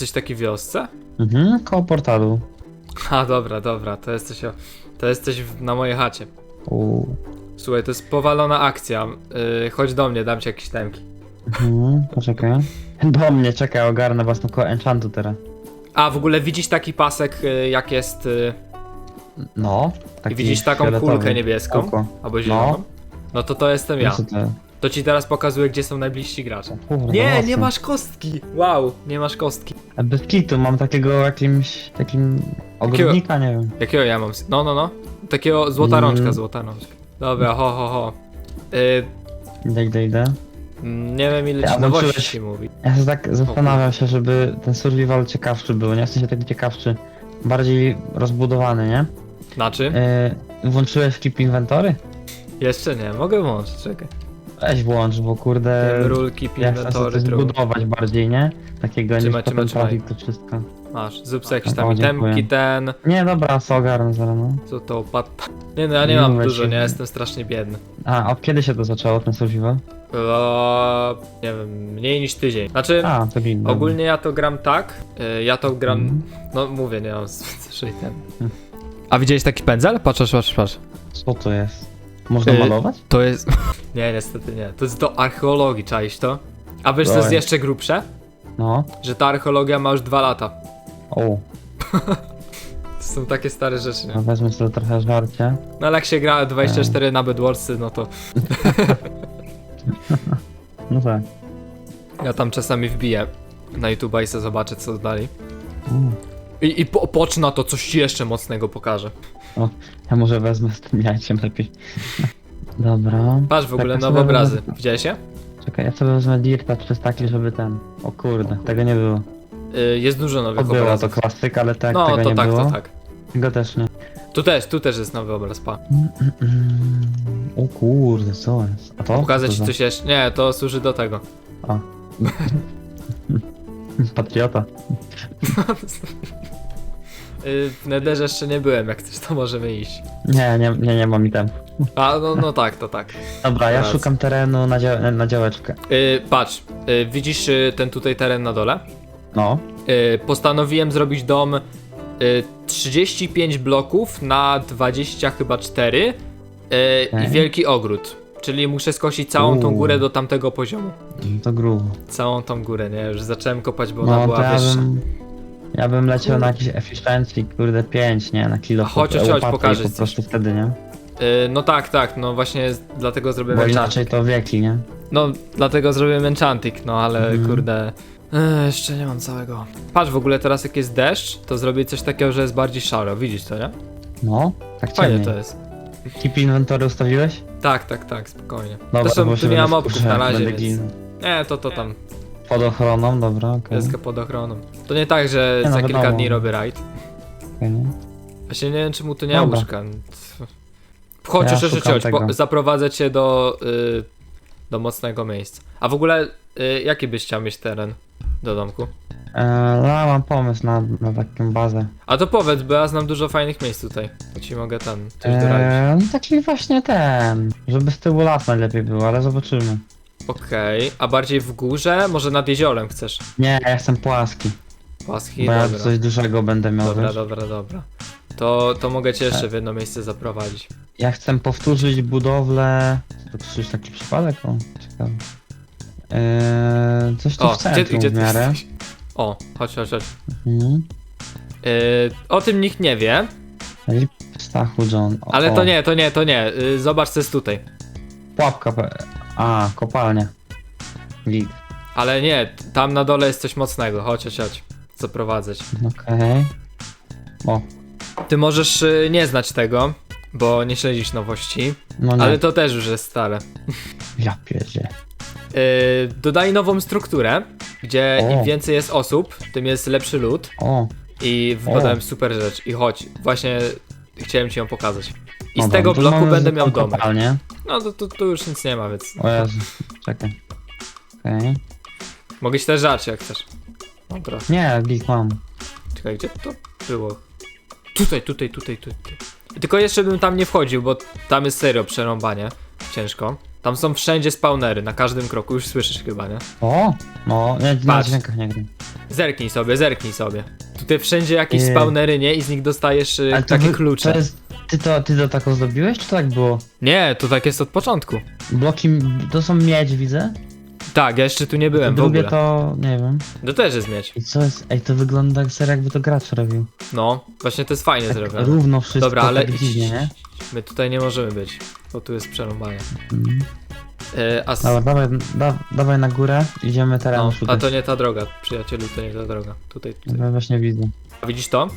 Jesteś taki w wiosce? Mhm, koło portalu. A dobra, dobra, to jesteś, o, to jesteś w, na mojej chacie. Uuu. Słuchaj, to jest powalona akcja. Yy, chodź do mnie, dam ci jakieś temki. Mhm, poczekaj. Do mnie, czekaj, ogarnę własną koło enchantu teraz. A w ogóle widzisz taki pasek, y, jak jest. Y, No. I taki widzisz taką fioletowy. kulkę niebieską? Albo zieloną? No to to jestem ja. Co to? To ci teraz pokazuję, gdzie są najbliżsi gracze. Kurwa, Nie, mocno. nie masz kostki! Wow, nie masz kostki. A Bez kitu, mam takiego jakimś, takim ogrodnika, nie wiem. Jakiego ja mam? No, no, no. Takiego złota Mm. rączka, złota rączka. Dobra, ho, ho, ho. Y, Idę, idę, idę. mm, nie wiem ile Ja ci nowości włączyłeś- się mówi. Ja się tak zastanawiam się, żeby ten survival ciekawszy był, nie? W sensie taki ciekawszy, bardziej rozbudowany, nie? Znaczy? Yy, włączyłeś keep inventory? Jeszcze nie, mogę włączyć, czekaj. Weź włącz, bo kurde... Rulki, Ja chcę sobie true. zbudować bardziej, nie? Takiego niż Trzymaj, potem trzymaj, to wszystko. Masz, zrób sobie jakieś O, tam dziękuję. itemki, ten, Nie, dobra, co ogarnę zaraz, no. co to opadł. Nie no, ja nie Nie mam mówię dużo, ci. nie, jestem strasznie biedny. A, od kiedy się to zaczęło, ten survival? Eee, nie wiem, mniej niż tydzień. Znaczy, A, to winno. ogólnie ja to gram tak, y, ja to gram, Mhm. no mówię, nie mam zazwyczaj ten. Hmm. A widziałeś taki pędzel? Patrz, patrz, patrz. Co to jest? Można Y, malować? To jest. Nie, niestety nie. To jest do archeologii, czaisz to? A wiesz, co jest Dawaj. jeszcze grubsze? No. Że ta archeologia ma już dwa lata. O, To są takie stare rzeczy, nie? no wezmę sobie trochę żarcie. No ale jak się gra 24 na Bedwarsy, no to No tak. ja tam czasami wbiję na YouTube'a i sobie zobaczę, co dodali. Mm. I, i po, pocz na to, coś ci jeszcze mocnego pokażę. Ja może wezmę z tym jajciem lepiej. Dobra. Patrz w ogóle Tak, nowe sobie obrazy. wezmę- Widziałeś je? Czekaj, ja sobie wezmę Dirta przez taki, żeby ten... O kurde, tego nie było. Y, jest dużo To nowych było to obrazów. klasyk, ale tak, No, tego to nie tak, było. to tak. Tego też nie. Tu też, tu też jest nowy obraz, pa. O kurde, co jest? A to? Pokazać Co ci za- coś jeszcze. Nie, to służy do tego. Patriota. Y, w Netherze jeszcze nie byłem, jak chcesz to możemy iść. Nie, nie, nie, nie mam mi tam. A, no, no tak, to tak. Dobra, ja Raz. szukam terenu na, dzia na działeczkę. Y, patrz, y, widzisz y, ten tutaj teren na dole? No. Y, postanowiłem zrobić dom y, 35 bloków na 20 chyba 4 y, i Okej. wielki ogród. Czyli muszę skosić całą tą Uuu. górę do tamtego poziomu. To grubo. Całą tą górę, nie? Już zacząłem kopać, bo ona No to była ja wyższa. bym... Ja bym leciał na jakiś efficiency, kurde 5, nie? Na kilo. A chodź, chodź, łopatę pokażę po ci prostu wtedy, nie? Y, no tak, tak, no właśnie z- dlatego zrobiłem Bo inaczej to wieki, nie? No, dlatego zrobiłem enchanting, no ale Mhm. kurde... E, jeszcze nie mam całego. Patrz, w ogóle teraz jak jest deszcz, to zrobię coś takiego, że jest bardziej szaro. Widzisz to, nie? No, tak Fajnie ciemniej. to jest. Keep inventory ustawiłeś? Tak, tak, tak, spokojnie. Dobra, to są, bo tu się nie mam opków na razie, będę więc... ginął. Nie, to to tam, Pod ochroną, dobra, okej. deskę pod ochroną. To nie tak, że Nie, no za kilka wiadomo. dni robię raid. okej, nie? Właśnie nie wiem, czemu tu nie ma Dobra. łóżka. Chodź, Ja już, już, szukam chodź, po, tego. zaprowadzę cię do, y, do mocnego miejsca. A w ogóle, y, jaki byś chciał mieć teren do domku? Eee, no, mam pomysł na, na taką bazę. A to powiedz, bo ja znam dużo fajnych miejsc tutaj. To ci mogę ten, coś doradzić. Eee, no taki właśnie ten, żeby z tyłu las najlepiej było, ale zobaczymy. Okej, a bardziej w górze? Może nad jeziorem chcesz? Nie, ja jestem płaski, Płaski? bo ja Dobra. coś dużego będę miał, Dobra, wiesz? dobra, dobra. To, to mogę cię jeszcze w jedno miejsce zaprowadzić. Ja chcę powtórzyć budowlę... To przecież taki przypadek, o, ciekawe. Eee, coś tu O, w gdzie, centrum gdzie w ty miarę. jesteś? O, chodź, chodź, chodź. Mhm. Yy, o tym nikt nie wie, Stachu John. O, ale o, to nie, to nie, to nie. Yy, zobacz co jest tutaj. Pułapka. pe- A, kopalnia. Git. Ale nie, tam na dole jest coś mocnego. Chodź, chodź, chodź. Zaprowadzę cię. Okej. O, Ty możesz yy, nie znać tego, bo nie śledzisz nowości, no nie. ale to też już jest stare. Ja pierdzie. Yy, dodali nową strukturę, gdzie O. im więcej jest osób, tym jest lepszy lód O, i wpadłem super rzecz. I chodź, właśnie chciałem ci ją pokazać. I z dobra, tego to bloku mamy będę miał domek. kopalnię. No to, to, to już nic nie ma, więc O Jezu, czekaj. Okej. mogę ci też żarć jak chcesz. Dobra, Nie, git mam. czekaj, gdzie to było? Tutaj, tutaj, tutaj, tutaj. Tylko jeszcze bym tam nie wchodził, bo tam jest serio przerąbanie. Ciężko. Tam są wszędzie spawnery, na każdym kroku, już słyszysz chyba, nie? O, no, nie, na Patrz. dźwiękach nie gram. Zerknij sobie, zerknij sobie. Tutaj wszędzie jakieś Nie. spawnery, nie? I z nich dostajesz y, Ale to takie wy- klucze. To jest, ty, to, ty to taką zdobiłeś, czy tak było? Nie, to tak jest od początku. Bloki, to są miedź, widzę. Tak, ja jeszcze tu nie byłem w Drugie ogóle. to, nie wiem. To też jest mieć. I co jest, ej, to wygląda jak serio, jakby to gracz robił. No, właśnie to jest fajnie Tak zrobione. równo wszystko, Dobra, ale tak dziwnie, nie? my tutaj nie możemy być, bo tu jest przerąbanie. Mhm. E, a, s- Dobra, dawaj, da, dawaj na górę, idziemy teraz no, a to nie ta droga, przyjacielu, to nie ta droga. Tutaj, tutaj. Ja właśnie widzę. Widzisz to?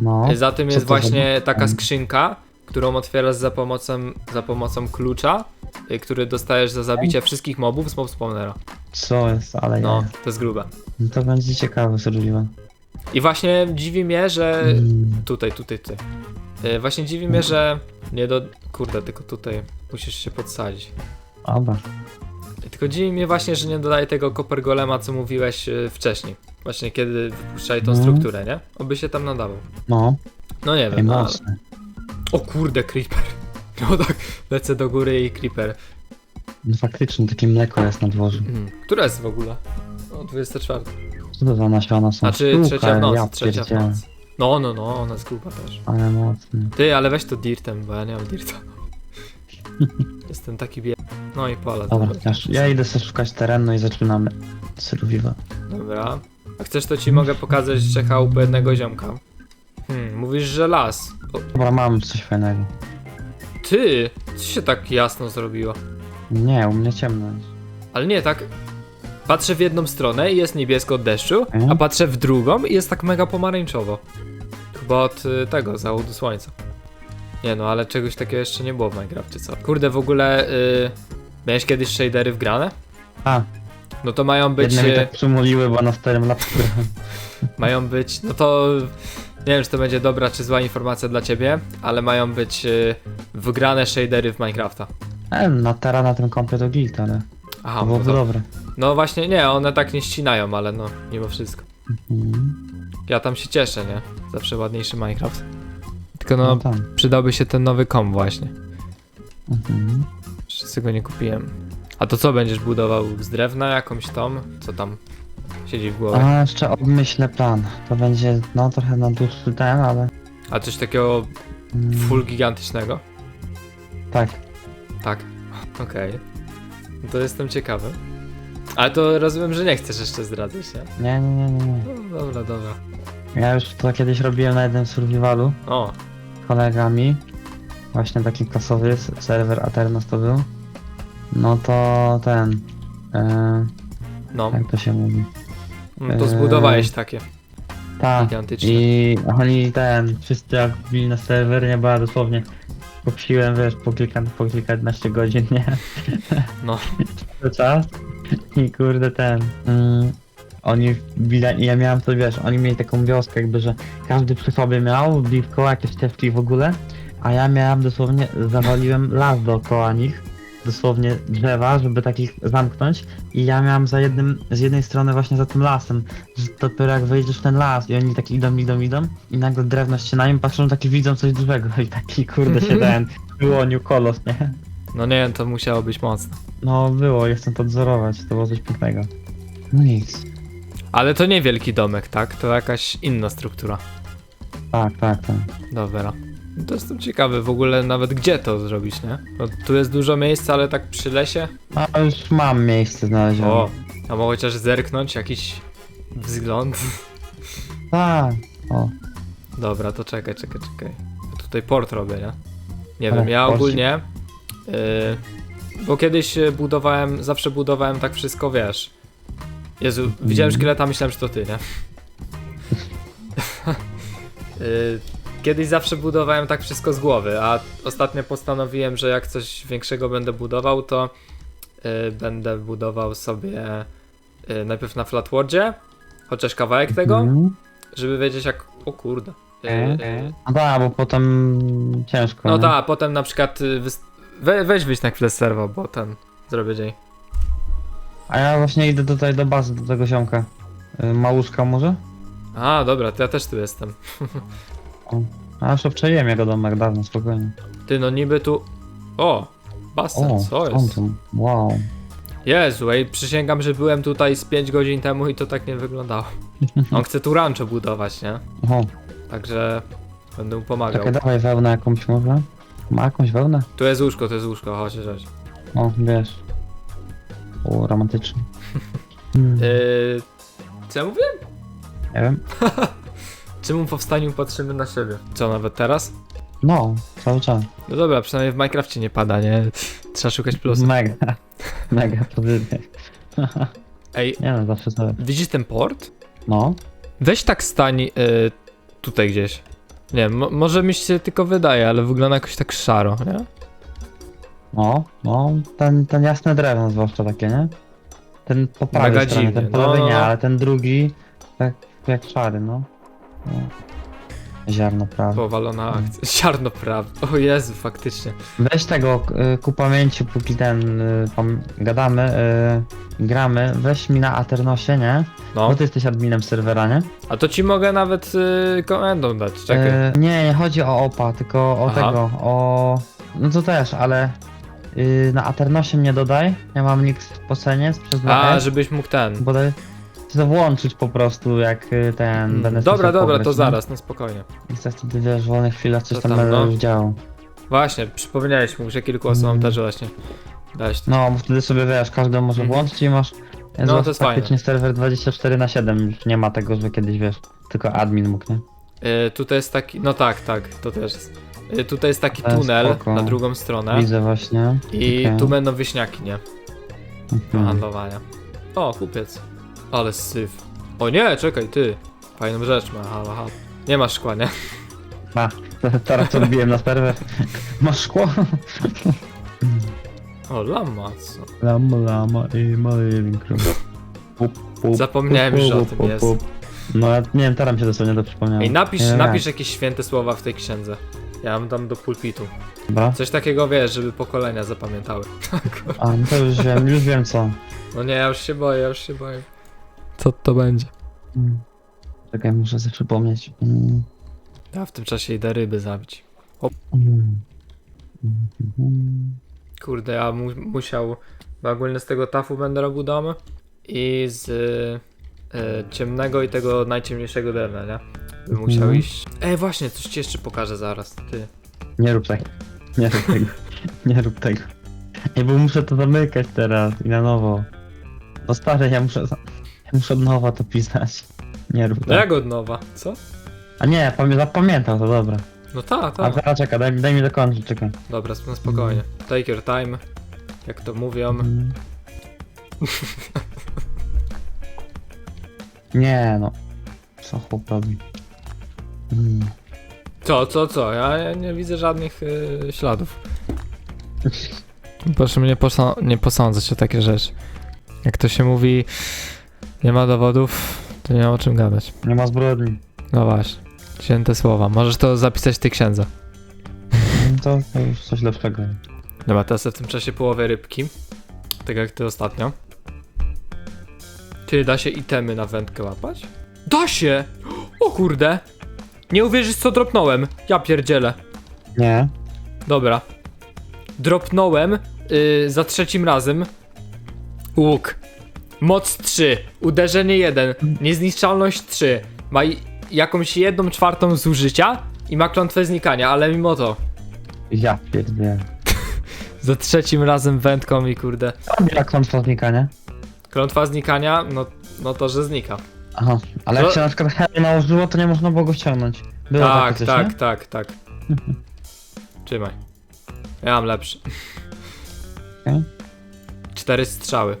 No, Za tym jest za- właśnie taka skrzynka, którą otwierasz za pomocą, za pomocą klucza, y, który dostajesz za zabicie wszystkich mobów z mob spawnera. co jest, ale No, to jest grube. No to będzie ciekawe, survival. I właśnie dziwi mnie, że... Mm. Tutaj, tutaj, tutaj. E, Właśnie dziwi mnie, że nie do... Kurde, tylko tutaj musisz się podsadzić. Dobra. Tylko dziwi mnie właśnie, że nie dodaje tego Copper Golema, co mówiłeś e, wcześniej. Właśnie kiedy wypuszczali tą Mhm. strukturę, nie? Oby się tam nadawał. No, No nie wiem, no, ale... mocne. O kurde, Creeper. No tak, lecę do góry i Creeper. No faktycznie, takie mleko jest na dworzu. Mhm. Która jest w ogóle? O, 24. Co to za nasiona są? Znaczy Sztuka, trzecia w nocy, ja trzecia w pierdzielę. nocy. No, no, no, ona jest gruba też. Ale mocny. Ty, ale weź to dirtem, bo ja nie mam dirta. Jestem taki biedny. No i pola. Dobra, dobra. ja, ja idę sobie szukać terenu i zaczynamy. Survival. Dobra. A chcesz, to ci mogę pokazać jeszcze chałupę jednego ziomka. Hmm, mówisz, że las. O, Dobra, mam coś fajnego. ty! Co się tak jasno zrobiło? Nie, u mnie ciemno jest. Ale nie, tak... Patrzę w jedną stronę i jest niebiesko od deszczu, Mhm. a patrzę w drugą i jest tak mega pomarańczowo. Chyba od y, tego, zachodu słońca. Nie no, ale czegoś takiego jeszcze nie było w Minecrafcie, co? Kurde, w ogóle... Y, miałeś kiedyś shadery wgrane? A, No to mają być... jedne mnie y, tak przymuliły, bo na starym laptopie. Mają być, no to nie wiem, czy to będzie dobra czy zła informacja dla ciebie, ale mają być y, wgrane shadery w Minecrafta. E, na teraz na tym kompie to git, ale Aha, to no, to, dobre. no właśnie nie, one tak nie ścinają, ale no, mimo wszystko. Mhm. Ja tam się cieszę, nie? Zawsze ładniejszy Minecraft. Tylko No, no, przydałby się ten nowy kom właśnie. Mhm. Wszyscy go nie kupiłem. A to co będziesz budował? Z drewna jakąś tą? Co tam siedzi w głowie? A jeszcze obmyślę plan. To będzie no trochę na dłuższy ten, ale. A coś takiego mm, full gigantycznego? Tak. Tak. Okej. No To jestem ciekawy. Ale to rozumiem, że nie chcesz jeszcze zdradzać, nie? Nie, nie, nie, nie. nie. No, dobra, dobra. Ja już to kiedyś robiłem na jednym survivalu O, z kolegami. Właśnie taki klasowy s- serwer Aternos to był. No to ten. E, no. jak to się mówi? No to zbudowałeś takie Tak. gigantyczne. I oni ten, wszyscy jak wbili na serwer, nie była dosłownie. Kupiłem, wiesz, po kilka, po kilkanaście godzin, nie? No. To czas. I kurde ten. Mm, oni ja miałem to, wiesz, oni mieli taką wioskę jakby, że każdy przy sobie miał blisko jakieś ścieżki w ogóle, a ja miałem dosłownie, zawaliłem las dookoła nich, dosłownie drzewa, żeby takich zamknąć i ja miałem za jednym, z jednej strony właśnie za tym lasem, że dopiero jak wejdziesz w ten las i oni tak idą, idą, idą i nagle drewno ścinają, patrzą, taki widzą coś dużego i taki kurde się ten wyłonił kolos, nie? No nie wiem, to musiało być mocne. No było, jestem to odzorować, to było coś pięknego. No nic. Ale to nie wielki domek, tak? To jakaś inna struktura. Tak, tak, tak. Dobra. No to jestem ciekawy w ogóle nawet gdzie to zrobić, nie? Bo tu jest dużo miejsca, ale tak przy lesie. A już mam miejsce znalezione. O, a mogę chociaż zerknąć, jakiś wzgląd. Tak. O. Dobra, to czekaj, czekaj, czekaj. Ja tutaj port robię, nie? Nie wiem, ja porcik. ogólnie. Yy, bo kiedyś y, budowałem, zawsze budowałem tak wszystko, wiesz. Jezu, widziałem Mhm. szkieleta, myślałem, że to ty, nie? yy, kiedyś zawsze budowałem tak wszystko z głowy, a ostatnio postanowiłem, że jak coś większego będę budował, to yy, będę budował sobie yy, najpierw na flatwordzie, chociaż kawałek tego, Mhm. żeby wiedzieć jak... O kurde. Yy, yy, No tak, bo potem ciężko. no nie? tak, a potem na przykład y, wys- we, weź wyjść na chwilę z serwa, bo ten zrobię dzień. A ja właśnie idę tutaj do bazy, do tego ziomka. Y, Małuszka może? A, dobra, to ja też tu jestem. A już obczaiłem jego domek dawno, spokojnie. Ty, no niby tu... O! Basen, O, co jest? tu? Wow. Jezu, ej, przysięgam, że byłem tutaj z 5 godzin temu i to tak nie wyglądało. On chce tu rancho budować, nie? Oho, Także będę mu pomagał. czekaj, dawaj wełnę jakąś może. Ma jakąś wełnę? Tu jest łóżko, to jest łóżko, chodź, chodź. O, wiesz. O, romantycznie. Hmm, Yy, co ja nie wiem. Czemu po wstaniu patrzymy na siebie? Co, nawet teraz? No, cały czas. No dobra, przynajmniej w Minecrafcie nie pada, nie? Trzeba szukać plusów. Mega. Mega pozytyw. Ej, Nie no, zawsze sobie. widzisz ten port? No. Weź tak stań yy, tutaj gdzieś. Nie mo- może mi się tylko wydaje, ale wygląda jakoś tak szaro, nie? No, no, ten, ten jasne drewno zwłaszcza takie, nie? Ten po prawej Mega stronie, dziwnie, ten po lewej no. nie, ale ten drugi tak jak szary, no. No. Ziarno prawe. Powalona akcja. Ziarno prawda. O Jezu, faktycznie. Weź tego y, ku pamięci, póki ten y, pam- gadamy, y, gramy, weź mi na Aternosie, nie? No. Bo ty jesteś adminem serwera, nie? A to ci mogę nawet yy, komendą dać, czekaj. Y, nie, nie chodzi o OPA, tylko o Aha. tego, o... No to też, ale y, na Aternosie mnie dodaj, ja mam nick po cenie przez 2 A, żebyś mógł ten. Bodaj to włączyć po prostu, jak y, ten Mm, będę Dobra, dobra, to zaraz, no spokojnie. I chcę wtedy, wiesz, w wolnych chwilach coś To tam tam, będę no. już działał. Właśnie, przypomniałeś mi, że kilku osobom Mm. też właśnie dałeś to. No, bo wtedy sobie, wiesz, każdy może Mhm. włączyć i masz... No, to jest faktycznie serwer 24 na 7 już nie ma tego, że kiedyś, wiesz, tylko admin mógł, nie? Yy, tutaj jest taki, no tak, tak, to też jest. Yy, tutaj jest taki jest tunel spoko. na drugą stronę Widzę właśnie. i Okej. tu będą wieśniaki, nie? Do Mhm. handlowania. O, kupiec. Ale syf. O nie, czekaj, ty. Fajną rzecz ma, halo, halo. Nie masz szkła, nie? A, teraz co odbiłem na serwer. Masz szkło? O, lama, co? Lama, lama i living room. Pup, pup, Zapomniałem już o tym, jest. No ja nie wiem, teraz mi się dosłownie to przypomniało. Ej, napisz, Nie napisz jakieś święte słowa w tej księdze. Ja mam tam do pulpitu. Dobra. Coś takiego, wiesz, żeby pokolenia zapamiętały. A, no to już wiem, już wiem co. No nie, ja już się boję, ja już się boję. Co to będzie? Mm. Czekaj, muszę sobie przypomnieć. Mm. Ja w tym czasie idę ryby zabić. Mm. Kurde, ja mu musiał, bo ogólnie z tego tafu będę robił dom i z e, ciemnego i tego najciemniejszego drewna, nie? Bym musiał Mhm. iść. Ej, właśnie, coś ci jeszcze pokażę zaraz, ty. Nie rób tego. Nie rób tego. Nie rób tego. Ej, bo muszę to zamykać teraz i na nowo. No stary, ja muszę... za- muszę od nowa to pisać. Nie rób No tego. jak od nowa, co? A nie, pamię zapamiętał to, dobra. No tak, A tak. teraz czekaj, daj, mi- daj mi dokończyć, czekaj. Dobra, no spokojnie. Take your time, jak to mówią. Mm. Nie no. Co chłop robi? Mm. Co, co, co? Ja, ja nie widzę żadnych y, śladów. Proszę mnie posa- nie posądzać o takie rzeczy. Jak to się mówi, nie ma dowodów, to nie ma o czym gadać. Nie ma zbrodni. No właśnie, święte słowa. Możesz to zapisać w tej księdze. Mm, To, to już coś lepszego. Dobra, teraz w tym czasie połowę rybki. Tak jak ty ostatnio. Czy da się itemy na wędkę łapać? Da się! O kurde! Nie uwierzysz co dropnąłem. Ja pierdzielę. Nie. Dobra. Dropnąłem yy, za trzecim razem. Łuk. Moc 3. Uderzenie 1. Niezniszczalność 3. Ma i- jakąś jedną czwartą zużycia i ma klątwę znikania, ale mimo to. Ja pierdolę. Za trzecim razem wędką i kurde. Jak klątwa znikania? Klątwa znikania, no, no to, że znika. Aha, ale To- jak się na przykład Harry nałożyło, to nie można było go ściągnąć. Było tak, takie coś, tak, nie? tak, tak. Trzymaj. Ja mam lepszy. Okej. Cztery strzały.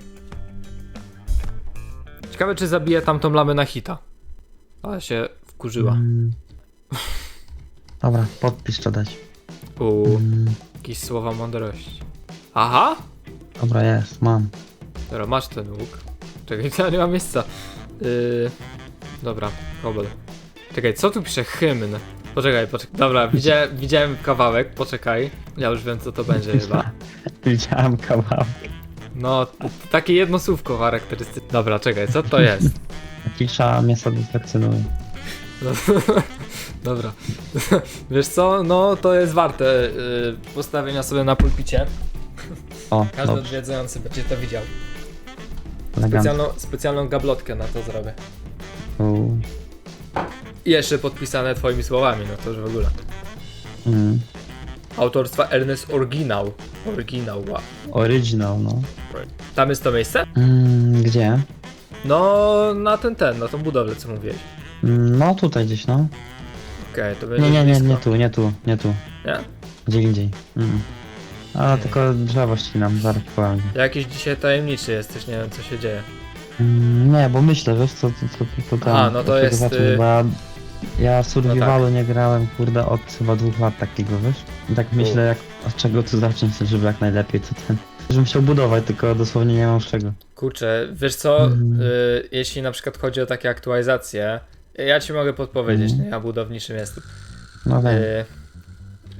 Ciekawe, czy zabije tamtą lamę na hita. Ale się wkurzyła. Mm. Dobra, podpis trzeba dać. Uuu, Mm. jakieś słowa mądrości. Aha! Dobra, jest, mam. Dobra, masz ten łuk. Czekaj, ja nie mam miejsca. Yy, dobra, kobel. Czekaj, co tu pisze hymn? Poczekaj, poczekaj. Dobra, widzia, widziałem kawałek, poczekaj. Ja już wiem, co to będzie chyba. Widziałem kawałek. No, takie jedno słówko charakterystyczne. Dobra, czekaj, co to jest? Cisza mnie satysfakcjonuje. No, dobra. Wiesz co? No, to jest warte yy, postawienia sobie na pulpicie. O, Każdy dobrze. odwiedzający będzie to widział. specjalną, specjalną gablotkę na to zrobię. U, I jeszcze podpisane twoimi słowami, no to już w ogóle. mm. Autorstwa Ernest Originał. Originał, wow. Original, no. Tam jest to miejsce? Mm, gdzie? No, na ten, ten, na tą budowlę, co mówiłeś. Mm, No tutaj gdzieś, no. Okej, to będzie Nie, nie, nie, blisko. nie tu, nie tu, nie tu. Nie? Gdzie indziej. Mm. Nie. tylko drzewo ścinam, zaraz powiem. Jakiś dzisiaj tajemniczy jesteś, nie wiem co się dzieje. Mm, nie, bo myślę, wiesz co, co, co, co tam... Aha, no to co jest, zobaczyć, y- Bo ja, ja survivalu tak. nie grałem, kurde, od chyba dwóch lat takiego, wiesz? I tak myślę, jak, od czego tu zacząć, żeby jak najlepiej, co ten... Żebym chciał budować, tylko dosłownie nie mam z czego. Kurczę, wiesz co, Mhm. y, jeśli na przykład chodzi o takie aktualizacje, ja ci mogę podpowiedzieć, Mhm. nie, ja budowniczym jestem. No wiem. Y,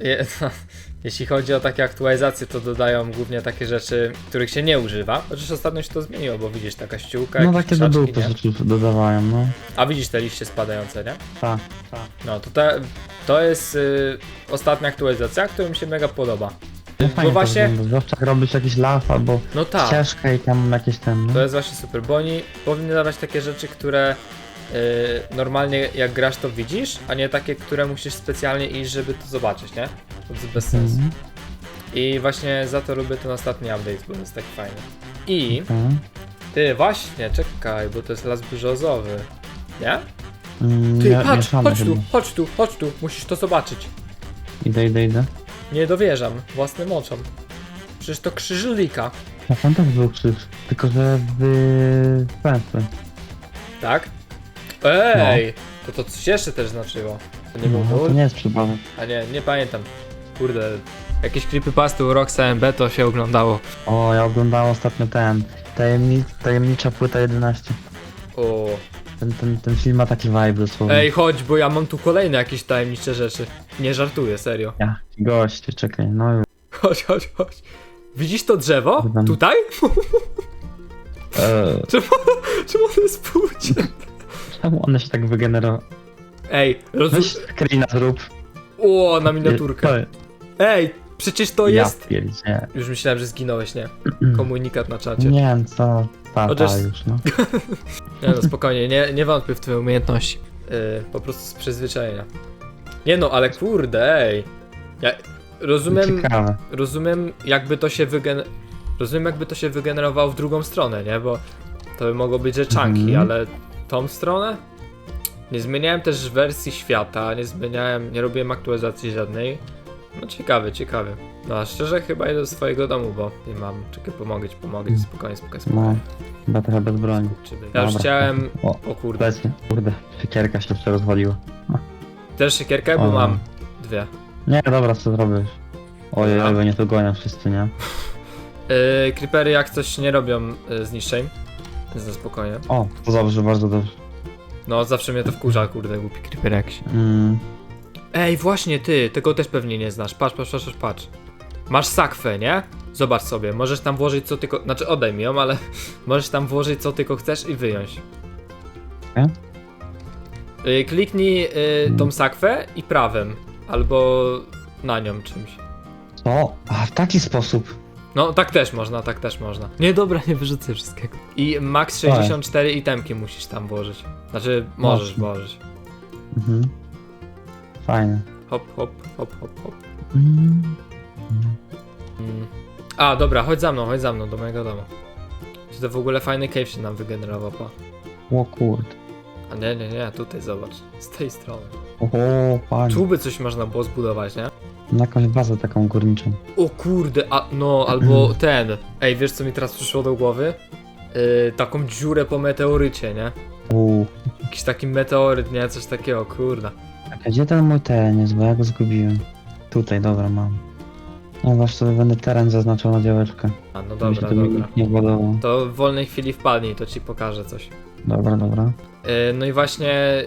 je, jeśli chodzi o takie aktualizacje, to dodają głównie takie rzeczy, których się nie używa. Chociaż ostatnio się to zmieniło, bo widzisz, taka ściółka, No jakieś takie krzaczki, dodółki nie? rzeczy dodawają, no. A widzisz te liście spadające, nie? Tak, tak. No, to, te, to jest y, ostatnia aktualizacja, która mi się mega podoba. No fajnie właśnie, wygląda. Zwłaszcza jak robisz jakiś las albo no tak. ścieżkę i tam jakieś ten, no. To jest właśnie super, bo oni powinni dawać takie rzeczy, które y, normalnie jak grasz to widzisz, a nie takie, które musisz specjalnie iść, żeby to zobaczyć, nie? To jest bez sensu. Mhm. I właśnie za to lubię ten ostatni update, bo jest taki fajny. I Tak. ty właśnie, czekaj, bo to jest las brzozowy. Nie? Mm, Ty, mia- patrz, mieszane chodź chyba. tu, chodź tu, chodź tu, musisz to zobaczyć. Idę, idę, idę. Nie dowierzam własnym oczom. Przecież to krzyżylika, Ja tam też był krzyż, tylko że w pęsły. tak? Ej, to to coś jeszcze też znaczyło. To nie był No, to nul? nie jest przypadek. A nie, nie pamiętam. Kurde, jakieś creepypasty u Roxa MB to się oglądało. O, ja oglądałem ostatnio ten, tajemni tajemnicza płyta 11. O. Ten, ten, ten film ma taki vibe dosłownie. Ej, chodź, bo ja mam tu kolejne jakieś tajemnicze rzeczy. Nie żartuję, serio. Ja, goście, czekaj, no już. Chodź, chodź, chodź. Widzisz to drzewo? Tutaj? Eee, Czemu, czemu ono jest płcie? czemu one się tak wygenerowały? Ej, roz... Weź screena zrób. O, na miniaturkę. Ej, przecież to ja jest... pierdzie. Już myślałem, że zginąłeś, nie? Komunikat na czacie. Nie wiem co, tata Chociaż- już, no. Nie no, spokojnie, nie, nie wątpię w twoje umiejętności. Yy, po prostu z przyzwyczajenia. Nie no, ale kurde, ej. Ja rozumiem, Ciekawe. rozumiem jakby to się wygen... Rozumiem jakby to się wygenerowało w drugą stronę, nie? Bo to by mogło być, że chunky, Mhm. ale tą stronę? Nie zmieniałem też wersji świata, nie zmieniałem, nie robiłem aktualizacji żadnej. No ciekawy, ciekawy. No a szczerze chyba idę do swojego domu, bo nie mam. Czekaj, pomogę ci, pomogę ci, spokojnie, spokojnie, No, spokojnie. chyba trochę bez broni. Ja już Dobra. chciałem... O, O kurde. Lecę. Kurde, siekierka się jeszcze rozwaliła. Też siekierkę, bo O. mam dwie. Nie, dobra, co zrobisz? Ojej, Dobra. nie to gonią wszyscy, nie? Yy, creepery jak coś nie robią yy, zniszczeń. Więc na spokojnie. O, to dobrze, bardzo dobrze. No zawsze mnie to wkurza, kurde, głupi creeper jakiś. Mm, Ej, właśnie ty, tego też pewnie nie znasz. Patrz, patrz, patrz, patrz. Masz sakwę, nie? Zobacz sobie, możesz tam włożyć co tylko... Znaczy oddaj mi ją, ale możesz tam włożyć co tylko chcesz i wyjąć. E? Yy, kliknij yy, tą sakwę i prawem. Albo na nią czymś. co? A, w taki sposób. No, tak też można, tak też można. Nie, dobra, nie wyrzucę wszystkiego. I max 64 itemki musisz tam włożyć. Znaczy, możesz Mocno. włożyć. Mhm. Fajne. Hop, hop, hop, hop, hop. Mm. Mm. A, dobra, chodź za mną, chodź za mną, do mojego domu. Czy to w ogóle fajny cave się nam wygenerował, pa. O kurde. A nie, nie, nie, tutaj zobacz. Z tej strony. Oho, fajnie. Tu by coś można było zbudować, nie? Na jakąś bazę taką górniczą. O kurde, a no, albo ten. Ej, wiesz co mi teraz przyszło do głowy? Yy, taką dziurę po meteorycie, nie? Uuu. Jakiś taki meteoryt, nie? Coś takiego, kurde. A gdzie ten mój teren jest, bo ja go zgubiłem. Tutaj, dobra, mam. No właśnie sobie będę teren zaznaczał na działeczkę. A, no żeby się dobra, to mi dobra. nie władował. To w wolnej chwili wpadnij, to ci pokażę coś. Dobra, dobra. Yy, no i właśnie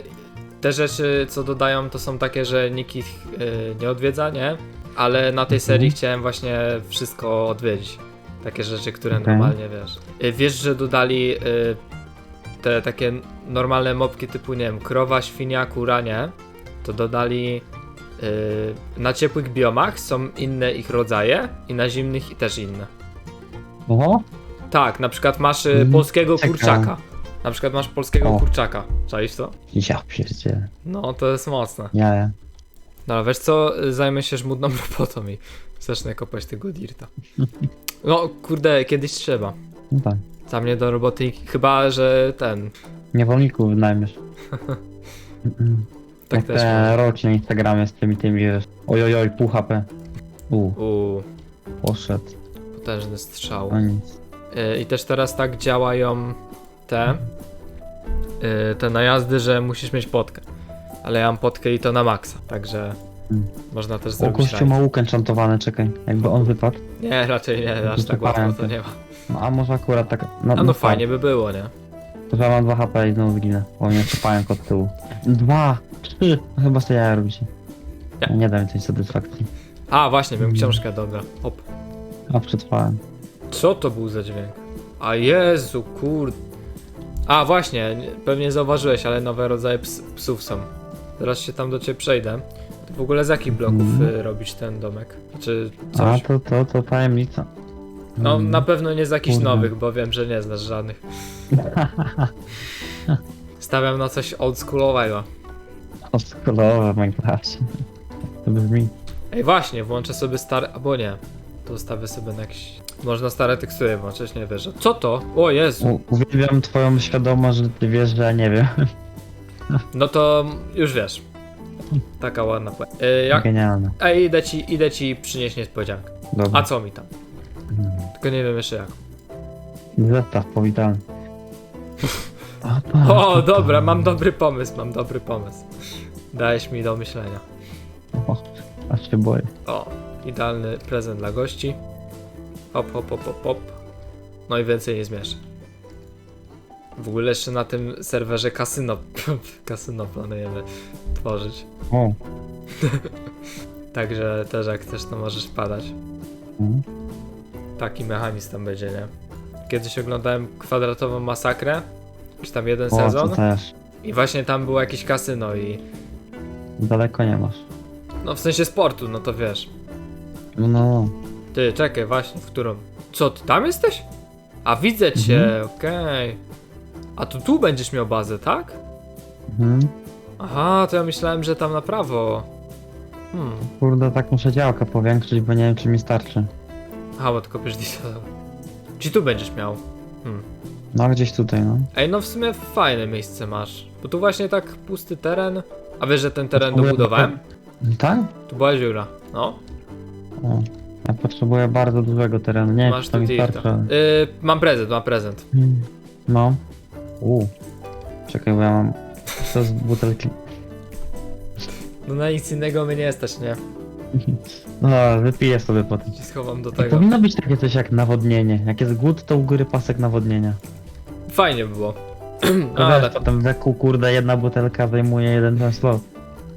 te rzeczy, co dodają, to są takie, że nikt ich yy, nie odwiedza, nie? Ale na tej Mhm. serii chciałem właśnie wszystko odwiedzić. Takie rzeczy, które Okej. normalnie wiesz. Yy, wiesz, że dodali te takie normalne mopki typu, nie wiem, krowa, świnia, kura, nie? To dodali yy, na ciepłych biomach są inne ich rodzaje i na zimnych i też inne. Oho, Tak, na przykład masz y, Mm, polskiego czekam. kurczaka. Na przykład masz polskiego O. kurczaka. Czaisz to? Ja pierdzielę. No, to jest mocne. Ja, ja. Dobra, wiesz co, y, zajmę się żmudną robotą i zacznę kopać tego dirta. No, kurde, kiedyś trzeba. No tak. Za mnie do roboty, chyba, że ten, Niewolników wynajmiesz. Tak Jak też te na Instagramie z tymi tymi wiesz. Ojojoj, pół HP. U, Uuu, poszedł. potężny strzał. No nic. Y, I też teraz tak działają te, y, te najazdy, że musisz mieć potkę. Ale ja mam potkę i to na maksa, także Mm. można też O, zrobić kościół rajd. ma łuk enchantowany, czekaj. Jakby on wypadł. Nie, raczej nie, aż tak łatwo to nie ma. No, a może akurat tak. No, A no fajnie by było, nie? Ja mam 2 HP i znowu zginę. Bo mnie czepają od tyłu. Dwa, trzy. No chyba sobie ja robicie. Nie. Nie. da mi tej satysfakcji. A, właśnie, miałem Mm. książkę, dobra. Hop. A przetrwałem. Co to był za dźwięk? A Jezu, kur... A, właśnie, nie- pewnie zauważyłeś, ale nowe rodzaje ps psów są. Zaraz się tam do ciebie przejdę. W ogóle z jakich bloków Mhm. y, robisz ten domek? Czy A coś? to, to, to tajemnica. No, Mm. na pewno nie z jakichś Kurde. nowych, bo wiem, że nie znasz żadnych. Stawiam na coś oldschoolowego. Oskolowe w Minecrafcie. To brzmi. Ej, właśnie, włączę sobie stare... albo nie. To ustawię sobie na jakieś... Można stare tekstury włączyć, nie wierzę. Co to? O Jezu! U, uwielbiam twoją świadomość, że ty wiesz, że ja nie wiem. No to już wiesz. Taka ładna płeć. Ej, jak... Genialne. Ej, idę ci, idę ci przynieść niespodziankę. Dobra. A co mi tam? Tylko nie wiem jeszcze jak. Zestaw powitalny. O, dobra, mam dobry pomysł, mam dobry pomysł. Dajesz mi do myślenia. O, aż się boję. O, idealny prezent dla gości. Hop, hop, hop, hop, hop. No i więcej nie zmierzę. W ogóle jeszcze na tym serwerze kasyno, kasyno planujemy tworzyć. O. Także też jak chcesz, to możesz padać. Mm. Taki mechanizm tam będzie, nie? Kiedyś oglądałem kwadratową masakrę, czy tam jeden O, sezon to też. i właśnie tam było jakieś kasyno i Daleko nie masz. no w sensie sportu, no to wiesz. No, no. Ty, czekaj, właśnie, w którą? Co, ty tam jesteś? A widzę cię, Mhm. okej. A to tu będziesz miał bazę, tak? Mhm. Aha, to ja myślałem, że tam na prawo. Hmm. Kurde, tak muszę działkę powiększyć, bo nie wiem, czy mi starczy. Aha, bo ty kopiesz diesel. Czy tu będziesz miał? Hmm. No, gdzieś tutaj, no. Ej, no w sumie fajne miejsce masz. Bo tu właśnie tak pusty teren. A wiesz, że ten teren Potrzebuję- dobudowałem? Tak? Tu była dziura. No, O. Ja potrzebuję bardzo dużego terenu. Nie masz czy to tu mi Yy, mam prezent, mam prezent. Hmm. No. U. Czekaj, bo ja mam... To z butelki. No na nic innego mnie nie stać, nie? No, wypiję sobie potem. Ci schowam do To tego. powinno być takie coś jak nawodnienie. Jak jest głód, to u góry pasek nawodnienia. Fajnie by było. Ale wiesz, potem w eku, kurde, jedna butelka zajmuje jeden ten slot.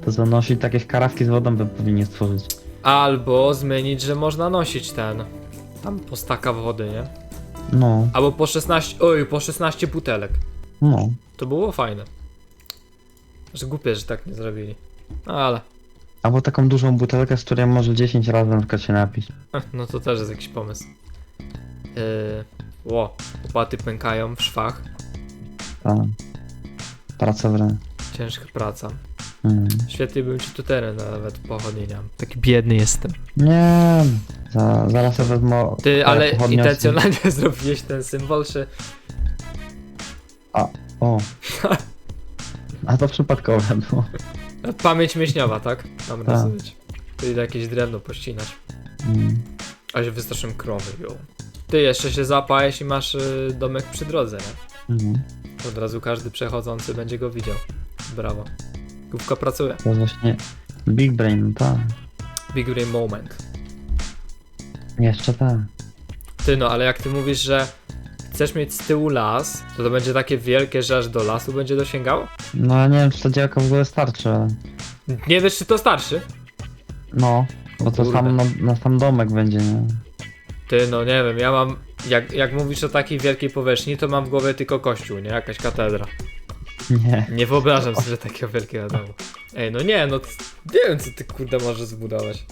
To zanosić jakieś karawki z wodą by powinni stworzyć. Albo zmienić, że można nosić ten. Tam po staka wody, nie? No, Albo po 16. Oj, po 16 butelek. no. To było fajne. Że głupie, że tak nie zrobili. No ale. Albo taką dużą butelkę, z której może 10 razy na przykład się napić. No to też jest jakiś pomysł. Yy, ło, łopaty pękają w szwach. Ta. Praca w ręce. Ciężka praca. Mm. Świetnie bym ci tu teren nawet pochodnie nie mam. Taki biedny jestem. Nie, za, zaraz sobie wezmę. Ty, parę ale intencjonalnie zrobiłeś ten symbol, czy... O. A to przypadkowe było. Pamięć mięśniowa, tak? Mam Tak. rozumieć. To idę jakieś drewno pościnać. Mm. A się wystraszyłem krowy, jo. Ty jeszcze się zapajesz i masz y, domek przy drodze, nie? Mm. Od razu każdy przechodzący będzie go widział. Brawo. Główka pracuje. To właśnie Big Brain, tak. Big Brain Moment. Jeszcze tak. Ty no, ale jak ty mówisz, że chcesz mieć z tyłu las, to to będzie takie wielkie, że aż do lasu będzie dosięgało? No ja nie wiem, czy ta działka w ogóle starczy, ale... Nie wiesz, czy to starszy? No, bo to kurde. sam na, na sam domek będzie, nie? Ty no, nie wiem, ja mam... Jak, jak mówisz o takiej wielkiej powierzchni, to mam w głowie tylko kościół, nie? Jakaś katedra. Nie. Nie wyobrażam sobie takiego wielkiego domu. Ej, no nie, no c- nie wiem, co ty kurde możesz zbudować.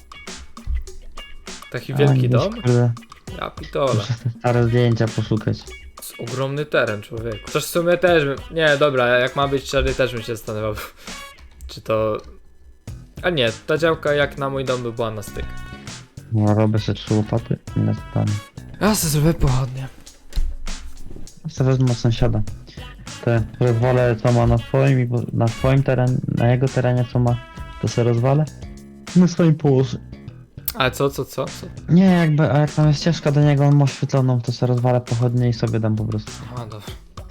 Taki A, wielki gdzieś, dom? Kurde, Ja pitole. Stare zdjęcia poszukać. To jest ogromny teren, człowieku. Chociaż w sumie też bym... Nie, dobra, jak ma być szczery, też bym się zastanawiał, czy to... A nie, ta działka jak na mój dom by była na styk. No, robię sobie trzy łopaty i na tam. Ja sobie zrobię pochodnie. Co wezmę od sąsiada. Te rozwalę co ma na swoim i po- na swoim terenie, na jego terenie co ma, to sobie rozwalę. Na swoim położy. Ale co, co, co? co? Nie, jakby, a jak tam jest ścieżka do niego, on ma oświetloną, to sobie rozwalę pochodnie i sobie dam po prostu. A, dobra,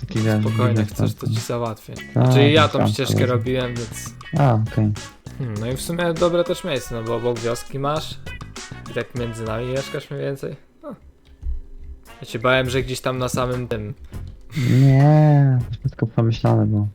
Taki wiesz, spokojnie, chcesz, to ci załatwię. A, Znaczy ja tą ścieżkę tam. robiłem, więc... A, okej. Hmm, no i w sumie dobre też miejsce, no bo obok wioski masz i tak między nami mieszkasz mniej więcej. No. Ja się bałem, że gdzieś tam na samym tym Nie, to wszystko pomyślane było.